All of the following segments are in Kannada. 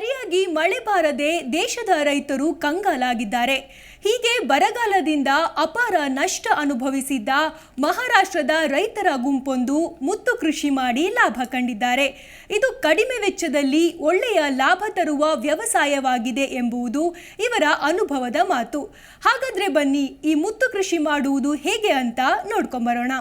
ಸರಿಯಾಗಿ ಮಳೆ ಬಾರದೆ ದೇಶದ ರೈತರು ಕಂಗಾಲಾಗಿದ್ದಾರೆ. ಹೀಗೆ ಬರಗಾಲದಿಂದ ಅಪಾರ ನಷ್ಟ ಅನುಭವಿಸಿದ್ದ ಮಹಾರಾಷ್ಟ್ರದ ರೈತರ ಗುಂಪೊಂದು ಮುತ್ತು ಕೃಷಿ ಮಾಡಿ ಲಾಭ ಕಂಡಿದ್ದಾರೆ. ಇದು ಕಡಿಮೆ ವೆಚ್ಚದಲ್ಲಿ ಒಳ್ಳೆಯ ಲಾಭ ತರುವ ವ್ಯವಸಾಯವಾಗಿದೆ ಎಂಬುದು ಇವರ ಅನುಭವದ ಮಾತು. ಹಾಗಾದ್ರೆ ಬನ್ನಿ ಈ ಮುತ್ತು ಕೃಷಿ ಮಾಡುವುದು ಹೇಗೆ ಅಂತ ನೋಡ್ಕೊಂಬರೋಣ.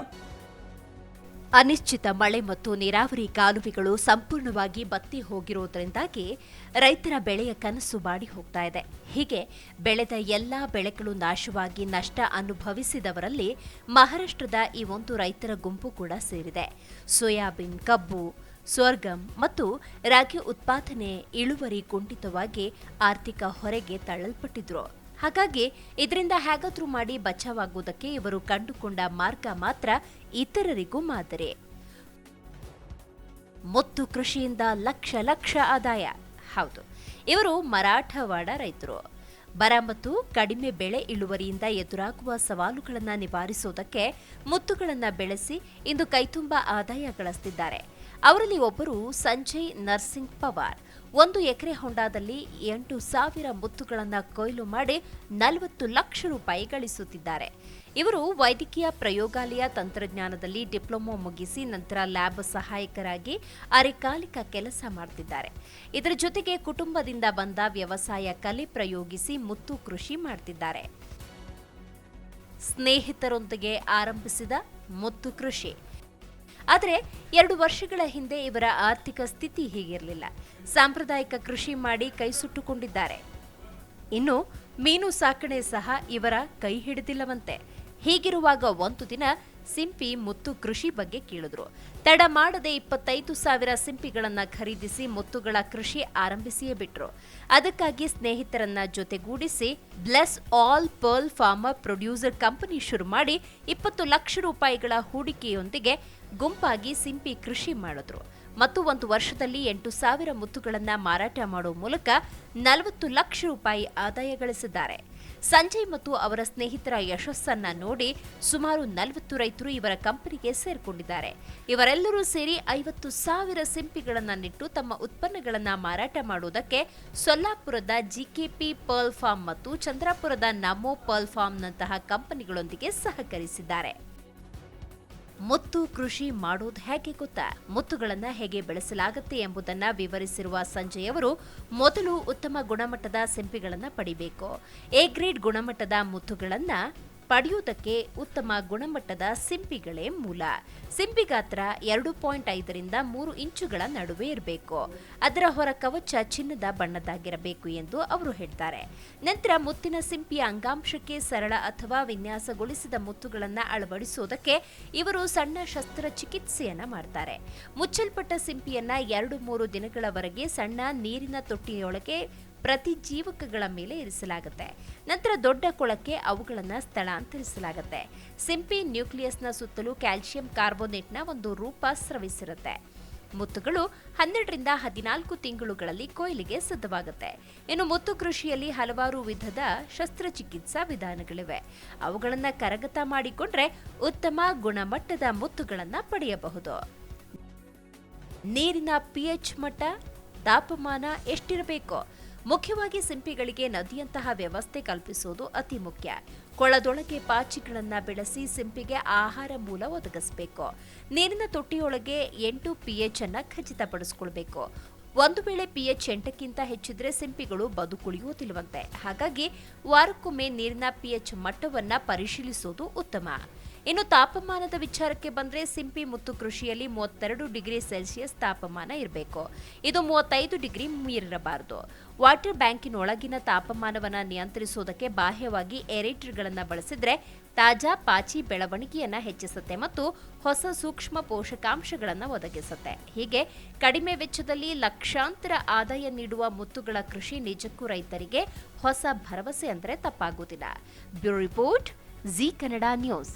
ಅನಿಶ್ಚಿತ ಮಳೆ ಮತ್ತು ನೀರಾವರಿ ಕಾಲುವೆಗಳು ಸಂಪೂರ್ಣವಾಗಿ ಬತ್ತಿ ಹೋಗಿರುವುದರಿಂದಾಗಿ ರೈತರ ಬೆಳೆಯ ಕನಸು ಬಾಡಿ ಹೋಗ್ತಾ ಇದೆ. ಹೀಗೆ ಬೆಳೆದ ಎಲ್ಲಾ ಬೆಳೆಗಳು ನಾಶವಾಗಿ ನಷ್ಟ ಅನುಭವಿಸಿದವರಲ್ಲಿ ಮಹಾರಾಷ್ಟ್ರದ ಈ ಒಂದು ರೈತರ ಗುಂಪು ಕೂಡ ಸೇರಿದೆ. ಸೋಯಾಬೀನ್, ಕಬ್ಬು, ಸ್ವರ್ಗಂ ಮತ್ತು ರಾಗಿ ಉತ್ಪಾದನೆ ಇಳುವರಿ ಕುಂಠಿತವಾಗಿ ಆರ್ಥಿಕ ಹೊರೆಗೆ ತಳ್ಳಲ್ಪಟ್ಟಿದ್ರು. ಹಾಗಾಗಿ ಇದರಿಂದ ಹೇಗಾದ್ರೂ ಮಾಡಿ ಬಚಾವಾಗುವುದಕ್ಕೆ ಇವರು ಕಂಡುಕೊಂಡ ಮಾರ್ಗ ಮಾತ್ರ ಇತರರಿಗೂ ಮಾದರಿ. ಮುತ್ತು ಕೃಷಿಯಿಂದ ಲಕ್ಷ ಲಕ್ಷ ಆದಾಯ. ಹೌದು, ಇವರು ಮರಾಠವಾಡ ರೈತರು. ಬರ ಮತ್ತು ಕಡಿಮೆ ಬೆಳೆ ಇಳುವರಿಯಿಂದ ಎದುರಾಗುವ ಸವಾಲುಗಳನ್ನು ನಿವಾರಿಸುವುದಕ್ಕೆ ಮುತ್ತುಗಳನ್ನು ಬೆಳೆಸಿ ಇಂದು ಕೈತುಂಬ ಆದಾಯ ಗಳಿಸುತ್ತಿದ್ದಾರೆ ಅವರಲ್ಲಿ ಒಬ್ಬರು ಸಂಜಯ್ ನರ್ಸಿಂಗ್ ಪವಾರ್. ಒಂದು ಎಕರೆ ಹೊಂಡಾದಲ್ಲಿ ಎಂಟು ಸಾವಿರ ಮುತ್ತುಗಳನ್ನು ಕೊಯ್ಲು ಮಾಡಿ ನಲವತ್ತು ಲಕ್ಷ ರೂಪಾಯಿ ಗಳಿಸುತ್ತಿದ್ದಾರೆ. ಇವರು ವೈದ್ಯಕೀಯ ಪ್ರಯೋಗಾಲಯ ತಂತ್ರಜ್ಞಾನದಲ್ಲಿ ಡಿಪ್ಲೊಮೊ ಮುಗಿಸಿ ನಂತರ ಲ್ಯಾಬ್ ಸಹಾಯಕರಾಗಿ ಅರೆಕಾಲಿಕ ಕೆಲಸ ಮಾಡ್ತಿದ್ದಾರೆ. ಇದರ ಜೊತೆಗೆ ಕುಟುಂಬದಿಂದ ಬಂದ ವ್ಯವಸಾಯ ಕಲೆ ಪ್ರಯೋಗಿಸಿ ಮುತ್ತು ಕೃಷಿ ಮಾಡ್ತಿದ್ದಾರೆ. ಸ್ನೇಹಿತರೊಂದಿಗೆ ಆರಂಭಿಸಿದ ಮುತ್ತು ಕೃಷಿ. ಆದರೆ ಎರಡು ವರ್ಷಗಳ ಹಿಂದೆ ಇವರ ಆರ್ಥಿಕ ಸ್ಥಿತಿ ಹೀಗಿರಲಿಲ್ಲ. ಸಾಂಪ್ರದಾಯಿಕ ಕೃಷಿ ಮಾಡಿ ಕೈ ಸುಟ್ಟುಕೊಂಡಿದ್ದಾರೆ. ಇನ್ನು ಮೀನು ಸಾಕಣೆ ಸಹ ಇವರ ಕೈ ಹಿಡಿದಿಲ್ಲವಂತೆ. ಹೀಗಿರುವಾಗ ಒಂದು ದಿನ ಸಿಂಪಿ ಮುತ್ತು ಕೃಷಿ ಬಗ್ಗೆ ಕೇಳಿದ್ರು. ತಡ ಮಾಡದೆ ಇಪ್ಪತ್ತೈದು ಸಾವಿರ ಸಿಂಪಿಗಳನ್ನ ಖರೀದಿಸಿ ಮುತ್ತುಗಳ ಕೃಷಿ ಆರಂಭಿಸಿಯೇ ಬಿಟ್ರು. ಅದಕ್ಕಾಗಿ ಸ್ನೇಹಿತರನ್ನ ಜೊತೆಗೂಡಿಸಿ bless all pearl farmer producer company ಶುರು ಮಾಡಿ ಇಪ್ಪತ್ತು ಲಕ್ಷ ರೂಪಾಯಿಗಳ ಹೂಡಿಕೆಯೊಂದಿಗೆ ಗುಂಪಾಗಿ ಸಿಂಪಿ ಕೃಷಿ ಮಾಡಿದ್ರು. ಮತ್ತು ಒಂದು ವರ್ಷದಲ್ಲಿ ಎಂಟು ಸಾವಿರ ಮುತ್ತುಗಳನ್ನು ಮಾರಾಟ ಮಾಡುವ ಮೂಲಕ ನಲವತ್ತು ಲಕ್ಷ ರೂಪಾಯಿ ಆದಾಯ ಗಳಿಸಿದ್ದಾರೆ. ಸಂಜಯ್ ಮತ್ತು ಅವರ ಸ್ನೇಹಿತರ ಯಶಸ್ಸನ್ನ ನೋಡಿ ಸುಮಾರು ನಲವತ್ತು ರೈತರು ಇವರ ಕಂಪನಿಗೆ ಸೇರಿಕೊಂಡಿದ್ದಾರೆ. ಇವರೆಲ್ಲರೂ ಸೇರಿ ಐವತ್ತು ಸಾವಿರ ಸಿಂಪಿಗಳನ್ನ ನೆಟ್ಟು ತಮ್ಮ ಉತ್ಪನ್ನಗಳನ್ನ ಮಾರಾಟ ಮಾಡುವುದಕ್ಕೆ ಸೊಲ್ಲಾಪುರದ ಜಿಕೆಪಿ ಪರ್ಲ್ ಫಾರ್ಮ್ ಮತ್ತು ಚಂದ್ರಾಪುರದ ನಮೋ ಪರ್ಲ್ ಫಾರ್ಮ್ನಂತಹ ಕಂಪನಿಗಳೊಂದಿಗೆ ಸಹಕರಿಸಿದ್ದಾರೆ. ಮುತ್ತು ಕೃಷಿ ಮಾಡೋದು ಹೇಗೆ ಗೊತ್ತಾ? ಮುತ್ತುಗಳನ್ನ ಹೇಗೆ ಬೆಳೆಸಲಾಗುತ್ತೆ ಎಂಬುದನ್ನ ವಿವರಿಸಿರುವ ಸಂಜಯ್ ಅವರು ಮೊದಲು ಉತ್ತಮ ಗುಣಮಟ್ಟದ ಸಿಂಪಿಗಳನ್ನ ಪಡಿಬೇಕು. ಎ ಗ್ರೇಡ್ ಗುಣಮಟ್ಟದ ಮುತ್ತುಗಳನ್ನ ಪಡೆಯುವುದಕ್ಕೆ ಉತ್ತಮ ಗುಣಮಟ್ಟದ ಸಿಂಪಿಗಳೇ ಮೂಲ. ಸಿಂಪಿ ಗಾತ್ರ ಎರಡು ಪಾಯಿಂಟ್ ಐದರಿಂದ ಮೂರು ಇಂಚುಗಳ ನಡುವೆ ಇರಬೇಕು. ಅದರ ಹೊರ ಕವಚ ಚಿನ್ನದ ಬಣ್ಣದಾಗಿರಬೇಕು ಎಂದು ಅವರು ಹೇಳ್ತಾರೆ. ನಂತರ ಮುತ್ತಿನ ಸಿಂಪಿಯ ಅಂಗಾಂಶಕ್ಕೆ ಸರಳ ಅಥವಾ ವಿನ್ಯಾಸಗೊಳಿಸಿದ ಮುತ್ತುಗಳನ್ನು ಅಳವಡಿಸುವುದಕ್ಕೆ ಇವರು ಸಣ್ಣ ಶಸ್ತ್ರಚಿಕಿತ್ಸೆಯನ್ನ ಮಾಡ್ತಾರೆ. ಮುಚ್ಚಲ್ಪಟ್ಟ ಸಿಂಪಿಯನ್ನ ಎರಡು ಮೂರು ದಿನಗಳವರೆಗೆ ಸಣ್ಣ ನೀರಿನ ತೊಟ್ಟಿಯೊಳಗೆ ಪ್ರತಿ ಜೀವಕಗಳ ಮೇಲೆ ಇರಿಸಲಾಗುತ್ತೆ. ನಂತರ ದೊಡ್ಡ ಕೊಳಕ್ಕೆ ಅವುಗಳನ್ನು ಸ್ಥಳಾಂತರಿಸಲಾಗುತ್ತೆ. ಸಿಂಪಿ ನ್ಯೂಕ್ಲಿಯಸ್ನ ಸುತ್ತಲೂ ಕ್ಯಾಲ್ಸಿಯಂ ಕಾರ್ಬೋನೇಟ್ನ ಒಂದು ರೂಪ ಸ್ರವಿಸಿರುತ್ತೆ. ಮುತ್ತುಗಳು ಹನ್ನೆರಡರಿಂದ ಹದಿನಾಲ್ಕು ತಿಂಗಳುಗಳಲ್ಲಿ ಕೊಯ್ಲಿಗೆ ಸಿದ್ಧವಾಗುತ್ತೆ. ಇನ್ನು ಮುತ್ತು ಕೃಷಿಯಲ್ಲಿ ಹಲವಾರು ವಿಧದ ಶಸ್ತ್ರಚಿಕಿತ್ಸಾ ವಿಧಾನಗಳಿವೆ. ಅವುಗಳನ್ನು ಕರಗತ ಮಾಡಿಕೊಂಡ್ರೆ ಉತ್ತಮ ಗುಣಮಟ್ಟದ ಮುತ್ತುಗಳನ್ನು ಪಡೆಯಬಹುದು. ನೀರಿನ ಪಿಎಚ್ ಮಟ್ಟ, ತಾಪಮಾನ ಎಷ್ಟಿರಬೇಕು? ಮುಖ್ಯವಾಗಿ ಸಿಂಪಿಗಳಿಗೆ ನದಿಯಂತಹ ವ್ಯವಸ್ಥೆ ಕಲ್ಪಿಸುವುದು ಅತಿ ಮುಖ್ಯ. ಕೊಳದೊಳಗೆ ಪಾಚಿಗಳನ್ನು ಬೆಳೆಸಿ ಸಿಂಪಿಗೆ ಆಹಾರ ಮೂಲ ಒದಗಿಸಬೇಕು. ನೀರಿನ ತೊಟ್ಟಿಯೊಳಗೆ ಎಂಟು ಪಿಎಚ್ ಅನ್ನು ಖಚಿತಪಡಿಸಿಕೊಳ್ಬೇಕು. ಒಂದು ವೇಳೆ ಪಿಎಚ್ ಎಂಟಕ್ಕಿಂತ ಹೆಚ್ಚಿದ್ರೆ ಸಿಂಪಿಗಳು ಬದುಕುಳಿಯುವುದಿಲ್ಲವಂತೆ ಹಾಗಾಗಿ ವಾರಕ್ಕೊಮ್ಮೆ ನೀರಿನ ಪಿಎಚ್ ಮಟ್ಟವನ್ನು ಪರಿಶೀಲಿಸುವುದು ಉತ್ತಮ. ಇನ್ನು ತಾಪಮಾನದ ವಿಚಾರಕ್ಕೆ ಬಂದರೆ ಸಿಂಪಿ ಮುತ್ತು ಕೃಷಿಯಲ್ಲಿ ಮೂವತ್ತೆರಡು ಡಿಗ್ರಿ ಸೆಲ್ಸಿಯಸ್ ತಾಪಮಾನ ಇರಬೇಕು. ಇದು ಮೂವತ್ತೈದು ಡಿಗ್ರಿ ಮೀರಿರಬಾರದು. ವಾಟರ್ ಬ್ಯಾಂಕಿನೊಳಗಿನ ತಾಪಮಾನವನ್ನು ನಿಯಂತ್ರಿಸುವುದಕ್ಕೆ ಬಾಹ್ಯವಾಗಿ ಏರೇಟರ್ಗಳನ್ನು ಬಳಸಿದರೆ ತಾಜಾ ಪಾಚಿ ಬೆಳವಣಿಗೆಯನ್ನು ಹೆಚ್ಚಿಸುತ್ತೆ ಮತ್ತು ಹೊಸ ಸೂಕ್ಷ್ಮ ಪೋಷಕಾಂಶಗಳನ್ನು ಒದಗಿಸುತ್ತೆ. ಹೀಗೆ ಕಡಿಮೆ ವೆಚ್ಚದಲ್ಲಿ ಲಕ್ಷಾಂತರ ಆದಾಯ ನೀಡುವ ಮುತ್ತುಗಳ ಕೃಷಿ ನಿಜಕ್ಕೂ ರೈತರಿಗೆ ಹೊಸ ಭರವಸೆ ಅಂದರೆ ತಪ್ಪಾಗುವುದಿಲ್ಲ. Bureau report, Zee Kannada news.